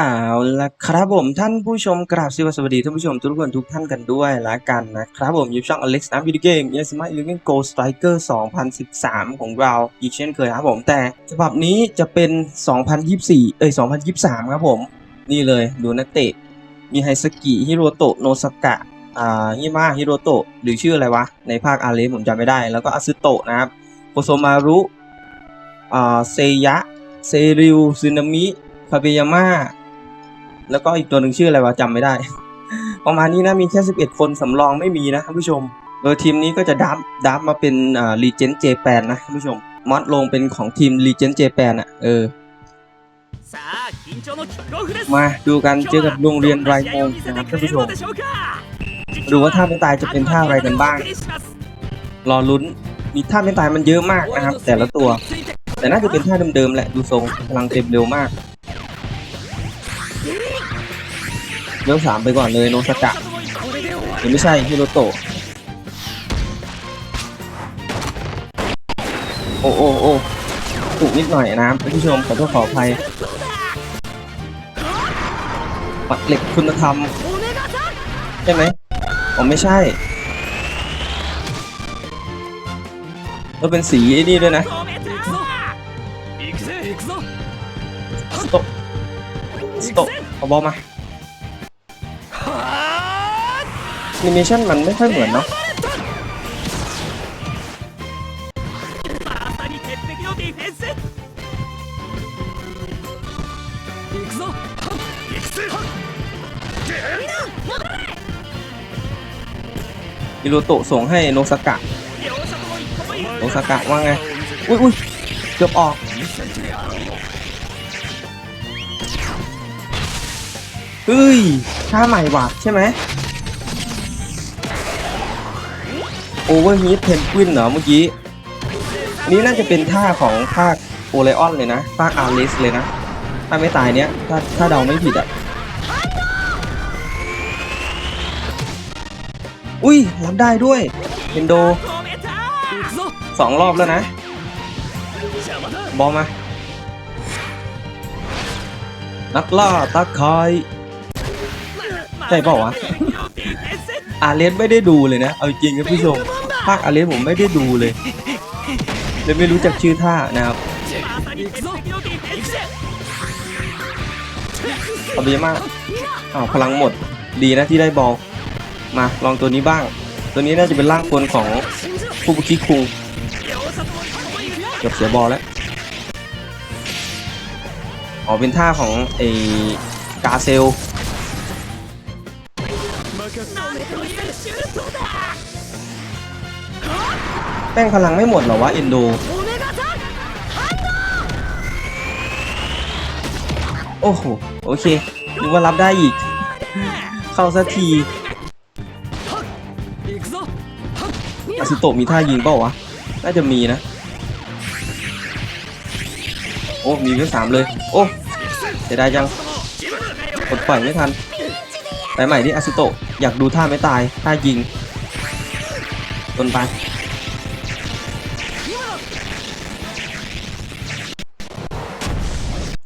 เอาละครับผมท่านผู้ชมกราบสวัสดีท่านผู้ชมทุกคนทุกท่านกันด้วยละกันนะครับผมยูช่อง Alex นะวิดีเกม Yes My Living Go Striker 2013 ของเราอีกเช่นเคยครับผมแต่ฉบับนี้จะเป็น 2024 เอ้ย 2023 ครับผม นี่เลยดูนักเตะ มีไฮสกิฮิโรโตะโนสกะอ่าฮิมาฮิโรโตะหรือชื่ออะไรวะ ในภาคอาเลผมจำไม่ได้ แล้วก็อาซึโตะนะครับโคโซมารุอ่าเซยะเซริวซึนามิคาเบยาม่า แล้วก็อีกตัวหนึ่งชื่ออะไรวะจำไม่ได้ ประมาณนี้นะมีแค่11 คนสำรองไม่มีนะท่านผู้ชม โดยทีมนี้ก็จะดับดับมาเป็นอ่าลีเจนเจแปนนะท่านผู้ชมมัดลงเป็นของทีมรีเจนเจแปนอะเออมาดูกันเจอกับโรงเรียนไรโมงนะครับท่านผู้ชมดูว่าท่าไม่ตายจะเป็นท่าอะไรกันบ้าง รอลุ้นมีท่าไม่ตายมันเยอะมากนะครับ แต่ละตัว แต่น่าจะเป็นท่าเดิมๆแหละดูทรงพลังเต็มเร็วมาก เลี้ยวสามไปก่อนเลยโนสกะหรือไม่ใช่ฮิโรโตะโอ้โอ้โอ้ถูกนิดหน่อยนะท่านผู้ชมขอโทษขออภัยปักเหล็กคุณธรรม ใช่ไหมผมไม่ใช่แล้เป็นสีนี่ด้วยนะสต๊อปสต๊อปเอาบอลมา นิเมชันมันไม่ค่อยเหมือนเนาะอิโรโตะส่งให้โนสากะโนสากะว่าไง อุ้ยอุ้ยเกือบออกเฮ้ยท่าใหม่หว่ะใช่ไหม โอเวอร์ฮีทเพนกวินเหรอเมื่อกี้ นี้น่าจะเป็นท่าของภาคโอเลออนเลยนะ ภาคอาริสเลยนะ ถ้าไม่ตายเนี้ย ถ้าถ้าเดาไม่ผิดอะ อุ้ยรับได้ด้วยเอนโดสองรอบแล้วนะ บอมมานักล่าตะคอยใช่เปล่าวะอาเลสไม่ได้ดูเลยนะ เอาจริงครับผู้ชม ภาคอะไรผมไม่ได้ดูเลยเลยไม่รู้จักชื่อท่านะครับเอาไปมากอ้าวพลังหมดดีนะที่ได้บอลมาลองตัวนี้บ้าง ตัวนี้น่าจะเป็นร่างคนของคูบุคิคุงเกือบเสียบอลแล้วอ๋อเป็นท่าของไอ้กาเซล แป้งพลังไม่หมดหรอวะอินโดโอ้โหโอเคดูว่ารับได้อีก เข้าสักทีอาซิโตมีท่ายิงเปล่าวะ น่าจะมีนะ โอ้ มีเพิ่มสามเลย โอ้เสียดายจังกดปล่อยไม่ทันไปใหม่ที่อาซิโตอยากดูท่าไม่ตาย ท่ายิงต้นไป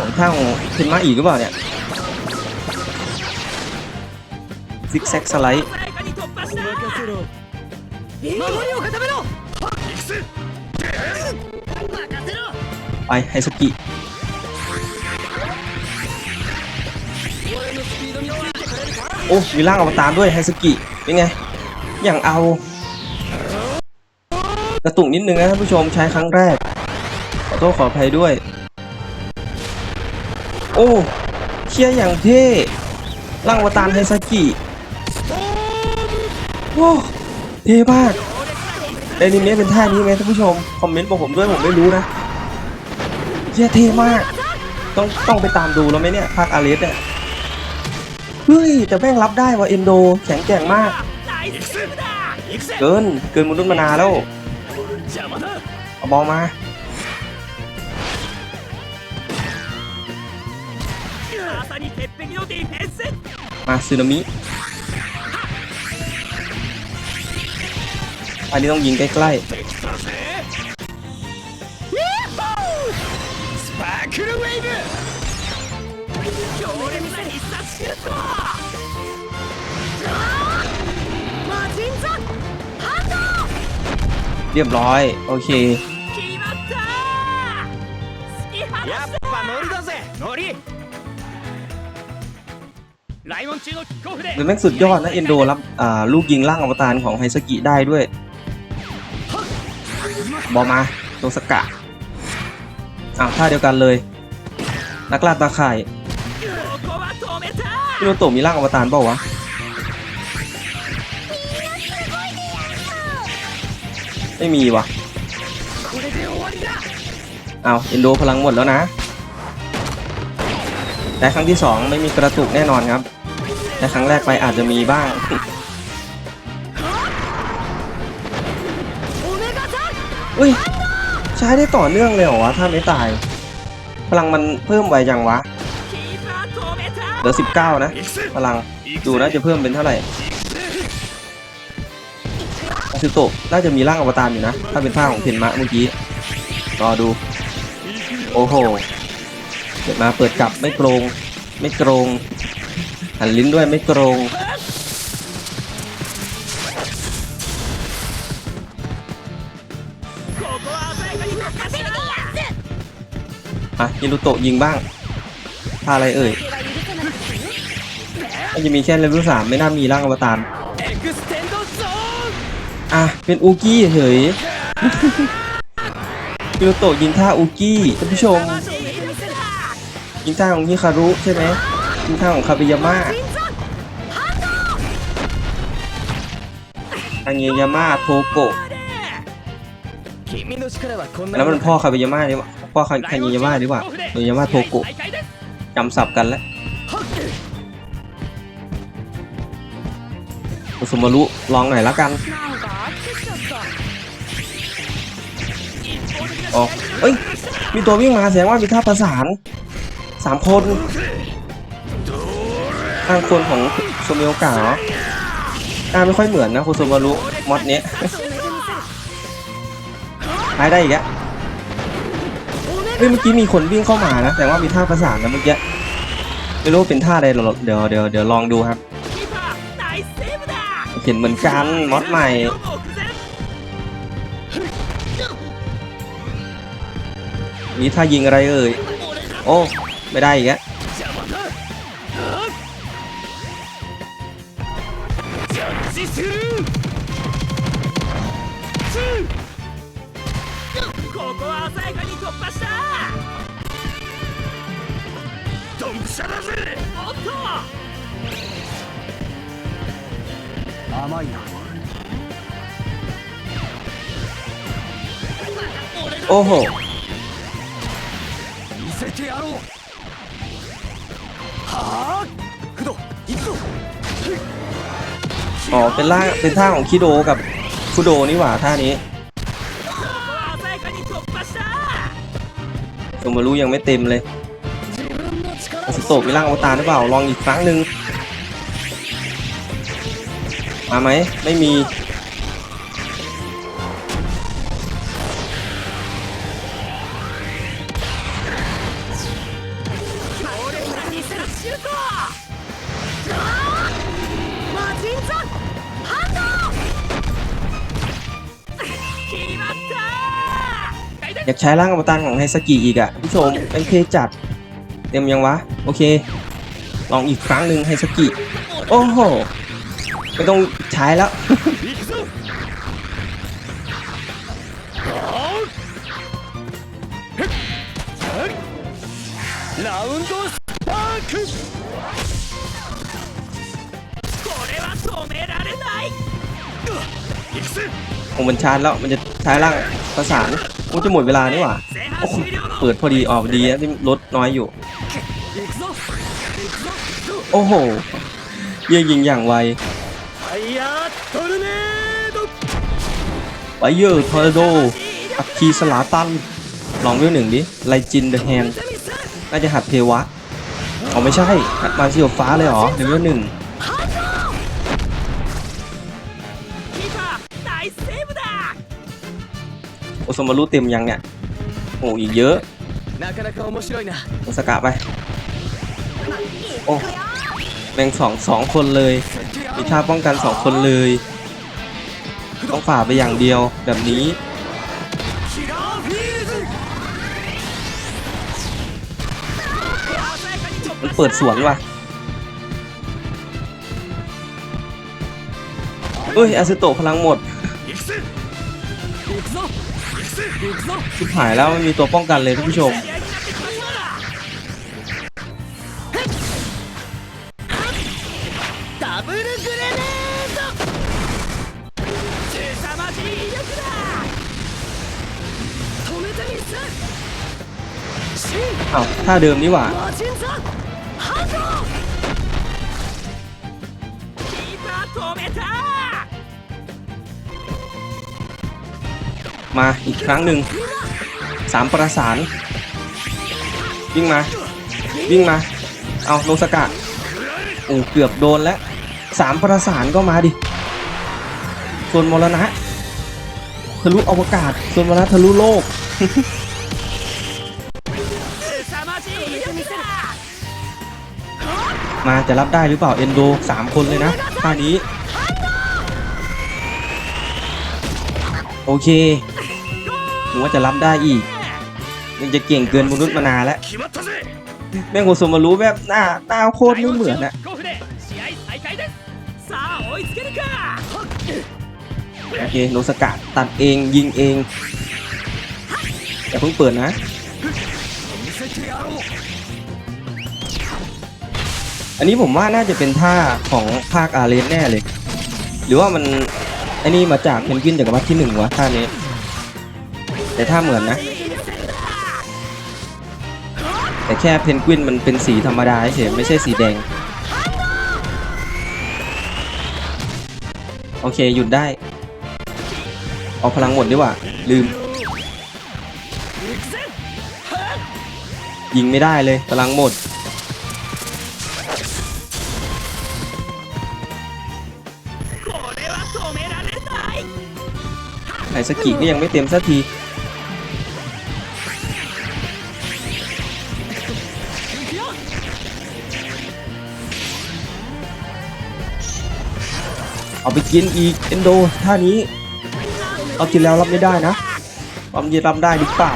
ของท่าของคุณมาอีกหรือเปล่าเนี่ยซิกแซกสไลด์ไปไฮสุกิโอ้มีร่างอวตารด้วยไฮสกิเป็นไง อย่างเอา กระตุกนิดนึงนะท่านผู้ชมใช้ครั้งแรก ขอโทษขออภัยด้วย โอ้เชี่ยอย่างเท่ร่างวตารไฮซากิโอ้เท่มากแนนิเมะเป็นท่านี้ไหมท่านผู้ชม คอมเมนต์บอกผมด้วยผมไม่รู้นะเชี่ยเท่มาก ต้องต้องไปตามดูแล้วไหมเนี่ยภาคอาเลสเนี่ยเฮ้ยแต่แม่งรับได้ว่ะเอนโดแข็งแกร่งมาก เกินเกินมนุษย์มนาแล้วเอาบอลมา มาซูนามิ อันนี้ต้องยิงใกล้ๆ เรียบร้อย โอเค หรือแม่งสุดยอดนะเอ็นโดรับลูกยิงล่างอวตารของไฮสกิได้ด้วย บอมาโดสกะอ่าท่าเดียวกันเลย นักล่าตาข่ายพี่โนโตมีร่างอวตารเปล่าวะไม่มีวะเอาเอ็นโดพลังหมดแล้วนะ แต่ครั้งที่ 2 ไม่มีกระตุกแน่นอนครับ แในครั้งแรกไปอาจจะมีบ้าง อุ้ย ใช้ได้ต่อเนื่องเลยเหรอวะ ถ้าไม่ตาย พลังมันเพิ่มไวจังวะ เหลือ 19 นะ พลัง ดูน่าจะเพิ่มเป็นเท่าไหร่ซึโตะน่าจะมีร่างอวตารอยู่นะ ถ้าเป็นท่าของเพนมะเมื่อกี้ รอดู โอ้โห เกิดมาเปิดกลับไม่โกรง ไม่โกรง หันลิ้นด้วยไม่โกรงอะยูรุโตะยิงบ้างท่าอะไรเอ่ยมันจะมีแค่เลเวลสามไม่น่ามีร่างอวตารอะ เป็นอูกี้เฉยยิรุโตะยิงท่าอูกี้ท่านผู้ชมยิงท่าของฮิคารุใช่ไหม คู่ข้าของคาบิยาม่าอังเยยาม่าโทโกะแล้วมันพ่อคาบิยาม่าดีกว่าพ่อคาเยยาม่าดีกว่าเยยาม่าโทโกะจำศัพท์กันแล้วสมารุลองหน่อยละกันออกเอ้ย มีตัววิ่งมาแสดงว่ามีท่าประสานสามคน ข้างคนของโซมิโอกะหน้าไม่ค่อยเหมือนนะคุณโซมารุมอดเนี้ยหายได้อีกแล้วเฮ้ยเมื่อกี้มีคนวิ่งเข้ามานะ แต่ว่ามีท่าประสานนะเมื่อกี้ไม่รู้เป็นท่าอะไรเดี๋ยวเดี๋ยวเดี๋ยวลองดูครับ เห็นเหมือนกันมอดใหม่มีท่ายิงอะไรเอ่ย โอ้ ไม่ได้อีกแล้ว 甘いな โอ้โห 見せてやろうはあ工藤行くぞ อ๋อ เป็นล่างเป็นท่าของคิโดกับคุโดนี่หว่าท่านี้ ここは鮮やかに突破した โซมารุยังไม่เต็มเลย 自分の力 อาสโตะมีร่างอวตารหรือเปล่า ลองอีกครั้งหนึ่ง มาไหม ไม่มี อยากใช้ร่างอวตารของไฮสกิอีกอะ่ะผู้ชมเป็นเคจัด เต็มยังวะ โอเค ลองอีกครั้งหนึ่งไฮสกิ โอ้โหไม่ต้อง ท้ายแล้ว ของมันชาร์จแล้ว มันจะใช้ร่างประสานโอ้จะหมดเวลานี่หว่าเปิดพอดีออกดีนะที่รถน้อยอยู่ โอ้โห เยี่ยยิงอย่างไว อร์เนโดไปเยอะทอร์เนโดอัคคีสลาตัน ลองเวลหนึ่งดิ ไลจินเดอะแฮนน่าจะหัดเทวะอ๋อไม่ใช่ หัดมาเชียวฟ้าเลยเหรอเลเวลหนึ่งโอสมารุเต็มยังเนี่ย โอ้อีกเยอะโอสกาไป โอ้แมงสองสองคนเลย มีท่าป้องกันสองคนเลย ต้องฝ่าไปอย่างเดียวแบบนี้ มันเปิดสวนว่ะเอ้ยอาซิโตพลังหมดชิบหายแล้วไม่มีตัวป้องกันเลยท่านผู้ชม ท่าเดิมนี่หว่ามาอีกครั้งหนึ่งสามประสาน วิ่งมา วิ่งมา เอาโนสกะโอ้เกือบโดนแล้วสามประสานก็มาดิส่วนมรณะทะลุอวกาศส่วนมรณะทะลุโลก มาจะรับได้หรือเปล่าเอนโด3 คนเลยนะท่านี้ โอเคหนูว่าจะรับได้อีก ยังจะเก่งเกินมนุษย์มานานแล้ว แม่งโคสมารู้แบบหน้าหน้าโคตรไม่เหมือนอะโอเคโนสกัดตัดเองยิงเองอย่าเพิ่งเปิดนะ อันนี้ผมว่าน่าจะเป็นท่าของภาคอาเรนแน่เลย หรือว่ามันอันนี้มาจากเพนกวินจากวัดที่หนึ่งวะท่านี้ แต่ท่าเหมือนนะ แต่แค่เพนกวินมันเป็นสีธรรมดาเฉยไม่ใช่สีแดง โอเคหยุดได้ เอาพลังหมดดีกว่า ลืม ยิงไม่ได้เลยพลังหมด ไคสกิก็ยังไม่เต็มสักทีเอาไปกินอีกเอนโดท่านี้เอากินแล้วรับไม่ได้นะความย็นรับได้หรือเปล่า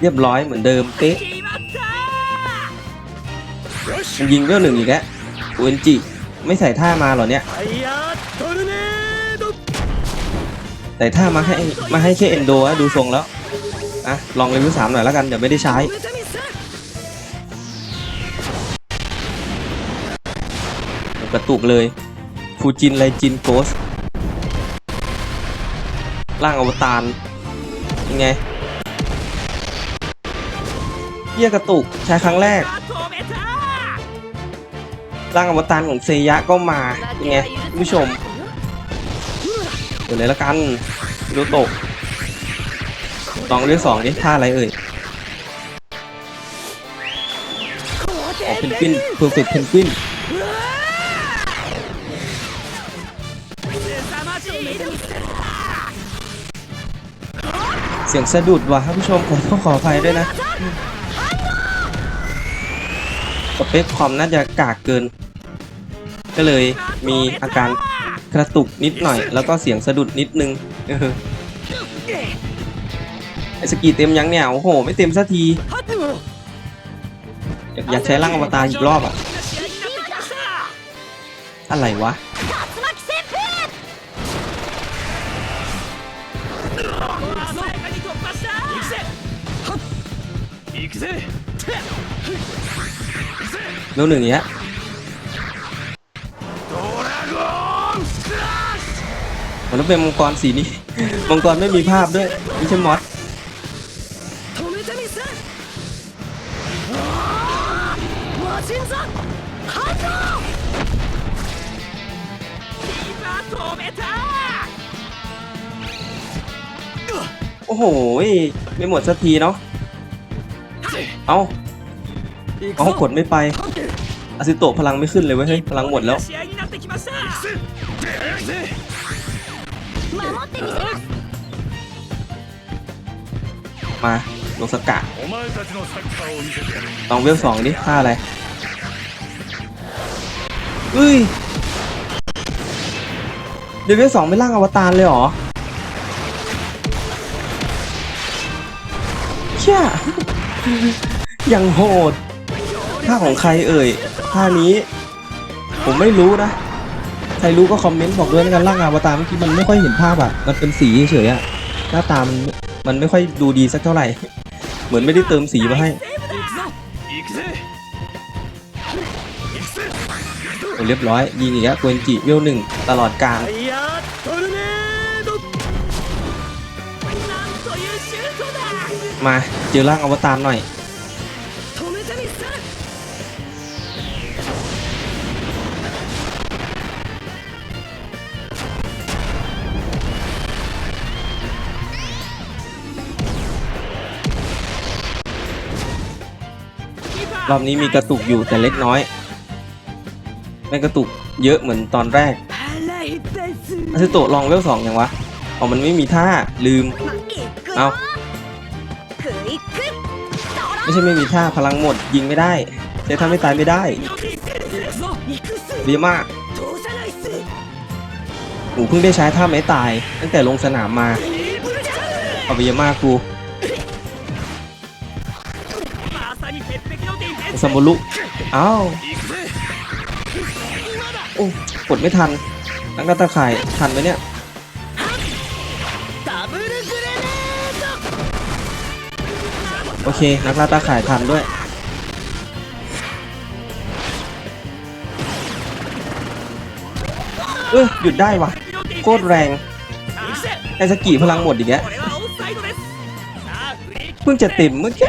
เรียบร้อยเหมือนเดิมเป๊ะยิงเรื่องหนึ่งอีกแล้ว เวนจิไม่ใส่ท่ามาหรอเนี่ยแต่ท่ามาให้มาให้แค่เอนโดะดูทรงแล้วอะลองเลเวลสามหน่อยแล้วกันเดี๋ยวไม่ได้ใช้กระตุกเลยฟูจินไลจินโกสร่างอวตารยังไงเยี่ยกระตุกใช้ครั้งแรก ร่างอวตารของเซยะก็มาเป็ไงผู้ชมเดี๋ยวเลยละกันดูตกต้องเรื่องสองดิท่าอะไรเอ่ยออกเพนกวินเพอร์เฟกต์เพนกวินเสียงสะดุดว่ะท่านผู้ชมขอโทษขออภัยด้วยนะสเปคความน่าจะกากเกิน ก็เลยมีอาการกระตุกนิดหน่อย แล้วก็เสียงสะดุดนิดนึงไอสกีเต็มยังเนี่ย โอ้โห ไม่เต็มสัทีอยากใช้ร่างอวตารอีกรอบอะ อะไรวะ โดนหนึ่งเนี้ย มันต้องเป็นมังกรสีนี้ มังกรไม่มีภาพด้วยไม่ใช่มอสโอ้โหไม่หมดสักทีเนาะเอาเอากดไม่ไปอาซิโตะพลังไม่ขึ้นเลยเว้ยพลังหมดแล้ว มาลงสกัดลองเวลสองดิค่าอะไรเฮ้ยเดวิลสองไม่ล่างอวตารเลยเหรอเชี่ยยังโหดท่าของใครเอ่ยท่านี้ ผมไม่รู้นะ ใครรู้ก็คอมเมนต์บอกด้วยนะกันร่างอาวตารเมื่อกี้มันไม่ค่อยเห็นภาพอะ มันเป็นสีเฉยอะ หน้าตามันมันไม่ค่อยดูดีสักเท่าไหร่ เหมือนไม่ได้เติมสีมาให้เรียบร้อยยิงอีกแล้วกวนจิเวลหนึ่งตลอดกาลมาเจอร่างอวตารหน่อย รอบนี้มีกระตุกอยู่แต่เล็กน้อยไม่กระตุกเยอะเหมือนตอนแรกอาซิโตะลองเวลสองยังวะอ๋อมันไม่มีท่าลืมเอาไม่ใช่ไม่มีท่าพลังหมดยิงไม่ได้ใช้ท่าไม่ตายไม่ได้ดีมากหนูเพิ่งได้ใช้ท่าไม่ตาย ตั้งแต่ลงสนามมาเอาไปเยอะมากกู สมุลุอ้าวโอ้กดไม่ทันนักดาตาข่ายทันไหมเนี่ยโอเค นักล่าตาข่ายทันด้วย เอ้ย หยุดได้วะโคตรแรงไอสกีพลังหมดอีกแล้วเพิ่งจะเต็มเมื่อกี้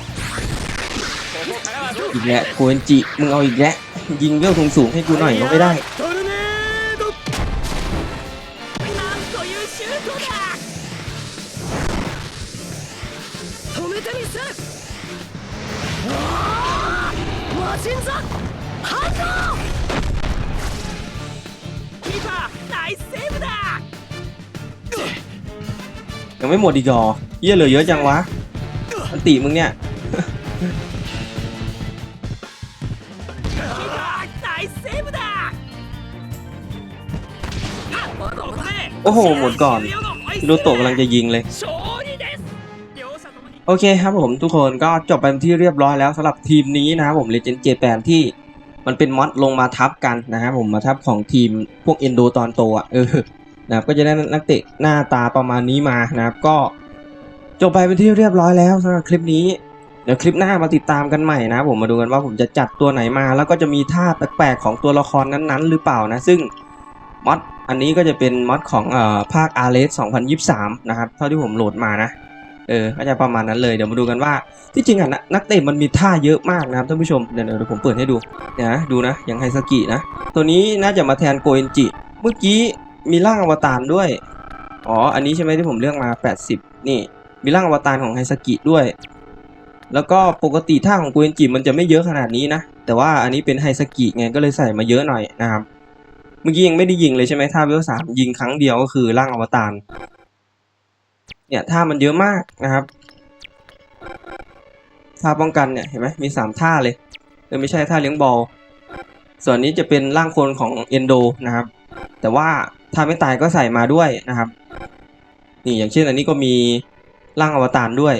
อีกแล้วโคเอนจิมึงเอาอีกแล้วยิงเวงสูงๆให้กูหน่อยก็ไม่ได้ยังไม่หมดอีกหรอเยี่ยเหลือเยอะจังวะอันติมึงเนี่ย โอ้โห หมดก่อนฮิโตกำลังจะยิงเลย โอเคครับผมทุกคนก็จบไปที่เรียบร้อยแล้วสำหรับทีมนี้นะครับผมเลเจนด์เจแปนที่มันเป็นมอสลงมาทับกันนะครับผมมาทับของทีมพวกเอนโดตอนโตอะเออนะก็จะได้นักเตะหน้าตาประมาณนี้มานะครับก็จบไปเป็นที่เรียบร้อยแล้วสำหรับคลิปนี้เดี๋ยวคลิปหน้ามาติดตามกันใหม่นะผมมาดูกันว่าผมจะจัดตัวไหนมา แล้วก็จะมีท่าแปลกๆของตัวละครนั้นๆ หรือเปล่านะ ซึ่งมอส อันนี้ก็จะเป็นมอดของอภาค r ์2023 นะครับ เท่าที่ผมโหลดมานะ เออ ก็จะประมาณนั้นเลย เดี๋ยวมาดูกันว่า ที่จริงอะน,นักเตะมันมีท่าเยอะมากนะครับท่านผู้ชม เดี๋ยวเดี๋ยวผมเปิดให้ดูเนี่ยนะดูนะ อย่างไฮสกินะ ตัวนี้น่าจะมาแทนโกเอนจิ เมื่อกี้มีร่างอวตารด้วย อ๋อ อันนี้ใช่ไหมที่ผมเลือกมา 80 นี่ มีร่างอวตารของไฮสกิด้วย แล้วก็ปกติท่าของโกเอนจิมันจะไม่เยอะขนาดนี้นะ แต่ว่าอันนี้เป็นไฮสกิไง ก็เลยใส่มาเยอะหน่อยนะครับ เมื่อกี้ยังไม่ได้ยิงเลยใช่ไหมท่าเวลสามยิงครั้งเดียวก็คือร่างอวตารเนี่ยท่ามันเยอะมากนะครับท่าป้องกันเนี่ยเห็นไหมมีสามท่าเลยเออไม่ใช่ท่าเลี้ยงบอลส่วนนี้จะเป็นร่างคนของเอนโดนะครับ แต่ว่าถ้าไม่ตายก็ใส่มาด้วยนะครับ นี่อย่างเช่นอันนี้ก็มีร่างอวตารด้วย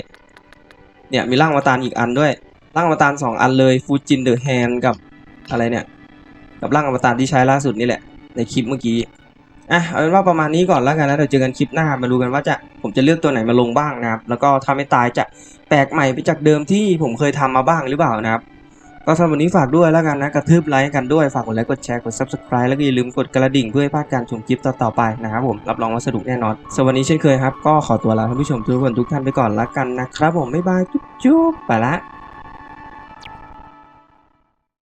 เนี่ยมีร่างอวตารอีกอันด้วยร่างอวตารสองอันเลยฟูจินเดอะแฮนกับอะไรเนี่ย กับร่างอวตารที่ใช้ล่าสุดนี่แหละ ในคลิปเมื่อกี้อะเอาเป็นว่าประมาณนี้ก่อนแล้วกันนะเดี๋ยวเจอกันคลิปหน้ามาดูกันว่าจะผมจะเลือกตัวไหนมาลงบ้างนะครับแล้วก็ถ้าไม่ตายจะแปลกใหม่ไปจากเดิมที่ผมเคยทำมาบ้างหรือเปล่านะครับก็สำหรับวันนี้ฝากด้วยแล้วกันนะกระทืบไลค์กันด้วยฝากกดไลค์กดแชร์กด subscribe แล้วก็อย่าลืมกดกระดิ่งเพื่อให้พลาดการชมคลิปต่อๆไปนะครับผมรับรองว่าสนุกแน่นอนสำหรับวันนี้เช่นเคยครับก็ขอตัวลาท่านผู้ชมทุกคนทุกท่านไปก่อนแล้วกันนะครับผมบ๊ายบายจุ๊บๆไปละ